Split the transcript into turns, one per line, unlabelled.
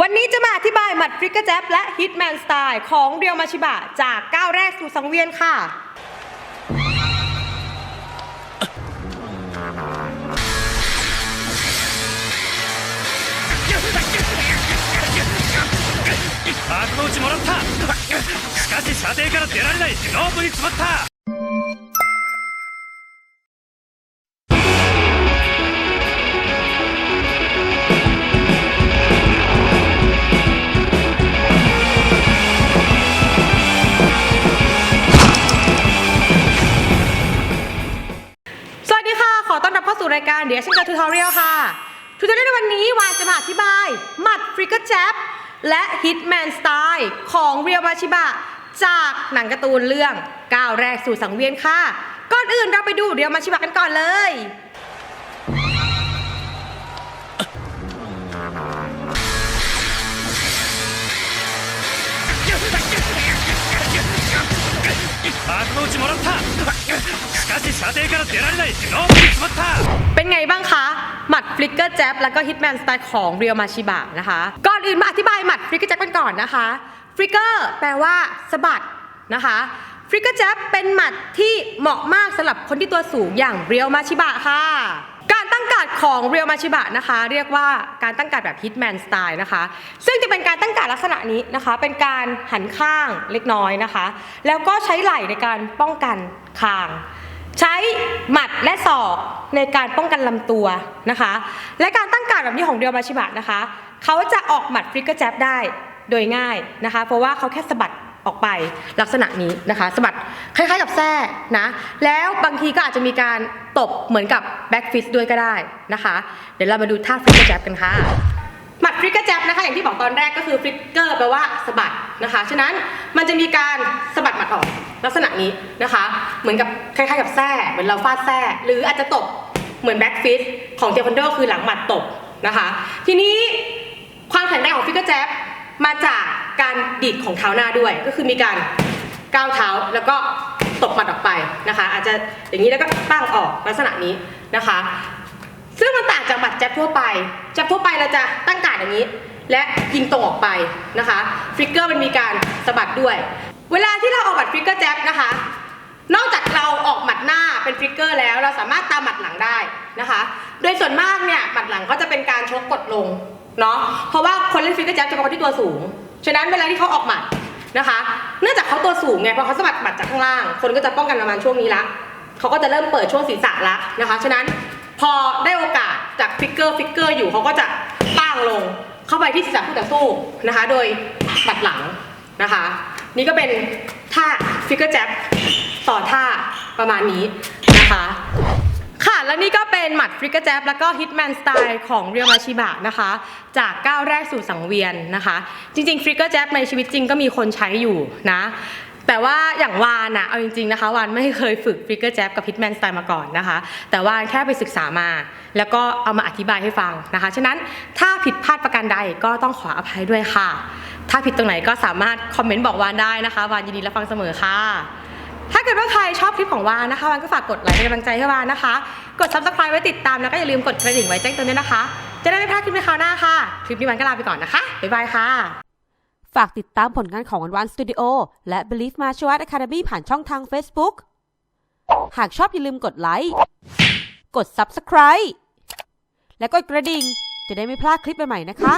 วันนี้จะมาอธิบายหมัดฟริกเกอร์แจ็บและฮิตแมนสไตล์ของเรียวมาชิบะจากก้าวแรกสู่สังเวียนค่ะ
幕の内もらったしかし射程から出られないロープに詰まった
สู่รายการเดี๋ยวฉันจะทูตัวเรียวค่ะทูตอเรียลในวันนี้วานจะมาอธิบายหมัดฟริกเกอร์แจ็บและฮิตแมนสไตล์ของเรียวมาชิบะจากหนังการ์ตูนเรื่องก้าวแรกสู่สังเวียนค่ะ ก่อนอื่นเราไปดูเรียวมาชิบะกันก่อนเลย
の内もらったしかし射程から出られないロープに詰まった
เป็นไงบ้างคะ หมัดฟลิกเกอร์แจ็บแล้วก็ฮิตแมนสไตล์ของเรียวมาชิบะนะคะ ก่อนอื่นมาอธิบายหมัดฟลิกเกอร์แจ็บกันก่อนนะคะฟลิกเกอร์แปลว่าสะบัดนะคะฟลิกเกอร์แจ็บเป็นหมัดที่เหมาะมากสำหรับคนที่ตัวสูงอย่างเรียวมาชิบะค่ะ การ ตั้งการ์ดของเรียวมาชิบะนะคะ เรียกว่าการตั้งการ์ดแบบฮิตแมนสไตล์นะคะ ซึ่งจะเป็นการตั้งการ์ดลักษณะนี้นะคะ เป็นการหันข้างเล็กน้อยนะคะ แล้วก็ใช้ไหล่ในการป้องกันคาง ใช้หมัดและศอกในการป้องกันลำตัวนะคะ และการตั้งการดแบบนี้ของเรียวมาชิบะนะคะเขาจะออกหมัดฟลิกเกอร์แจ็บได้โดยง่ายนะคะ เพราะว่าเขาแค่สะบัด ออกไปลักษณะนี้นะคะสะบัดคล้ายๆกับแส้นะ แล้วบางทีก็อาจจะมีการตบเหมือนกับแบ็กฟิสด้วยก็ได้นะคะ เดี๋ยวเรามาดูท่าฟลิกเกอร์แจ็บกันค่ะหมัดฟลิกเกอร์แจ็บนะคะ อย่างที่บอกตอนแรกก็คือฟลิกเกอร์แปลว่าสะบัดนะคะฉะนั้นมันจะมีการสะบัดหมัดออกลักษณะนี้นะคะ เหมือนกับคล้ายๆกับแส้เหมือนเราฟาดแส้หรืออาจจะตบเหมือนแบ็กฟิสของเทควันโดคือหลังหมัดตบนะคะ ทีนี้ความแข็งแรงของฟิกเกอร์แจ็บมาจาก การดีดของเท้าหน้าด้วย ก็คือมีการก้าวเท้าแล้วก็ตบหมัดออกไปนะคะ อาจจะอย่างนี้แล้วก็ตั้งออกลักษณะนี้นะคะ ซึ่งมันต่างจากบัตรแจ็บทั่วไปแจ็บทั่วไปเราจะตั้งการดอย่างนี้ และยิงตรงออกไปนะคะฟลิกเกอร์มันมีการสะบัดด้วย เวลาที่เราออกบัตฟลิกเกอร์แจ็บนะคะ นอกจากเราออกหมัดหน้าเป็นฟลิกเกอร์แล้ว เราสามารถตามหมัดหลังได้นะคะ โดยส่วนมากเนี่ยหมัดหลังก็จะเป็นการชกกดลงเนาะเพราะว่าคนเล่นฟิกเกอร์แจ็บจะเป็นคนที่ตัวสูง ฉะนั้นเวลาที่เขาออกหมัดนะคะ เนื่องจากเขาตัวสูงไงพอเขาสะบัดหมัดจากข้างล่าง คนก็จะป้องกันประมาณช่วงนี้ละเขาก็จะเริ่มเปิดช่วงศีรษะละนะคะ ฉะนั้นพอได้โอกาสจากฟิกเกอร์ฟิกเกอร์อยู่เขาก็จะตั้งลงเข้าไปที่ศีรษะผู้ต่อสู้นะคะ โดยบัดหลังนะคะ นี่ก็เป็นท่าฟิกเกอร์แจ็บต่อท่าประมาณนี้นะคะ ค่ะ และนี่ก็เป็นหมัดฟริกเกอร์แจ็บแล้วก็ฮิตแมนสไตล์ของเรียวมาชิบะนะคะ จากก้าวแรกสู่สังเวียนนะคะ จริงๆฟริกเกอร์แจ็บในชีวิตจริงก็มีคนใช้อยู่นะ แต่ว่าอย่างวานอะเอาจริงๆนะคะวานไม่เคยฝึกฟริกเกอร์แจ็บกับฮิตแมนสไตล์มาก่อนนะคะ แต่วานแค่ไปศึกษามา แล้วก็เอามาอธิบายให้ฟังนะคะ ฉะนั้นถ้าผิดพลาดประการใดก็ต้องขออภัยด้วยค่ะ ถ้าผิดตรงไหนก็สามารถคอมเมนต์บอกวานได้นะคะวานยินดีรับฟังเสมอค่ะ ถ้าเกิดว่าใครชอบคลิปของวานนะคะวานก็ฝากกดไลค์เป็นกำลังใจให้วานนะคะ กด subscribe ไว้ติดตามแล้วก็อย่าลืมกดกระดิ่งไว้แจ้งเตือนด้วยนะคะ จะได้ไม่พลาดคลิปในคราวหน้าค่ะ คลิปนี้วานก็ลาไปก่อนนะคะ บ๊ายบายค่ะ
ฝากติดตามผลงานของ One Studio และ Believe Martial Art Academy ผ่านช่องทาง Facebook หากชอบอย่าลืมกดไลค์ กด Subscribe และกดกระดิ่ง จะได้ไม่พลาดคลิปใหม่ๆนะคะ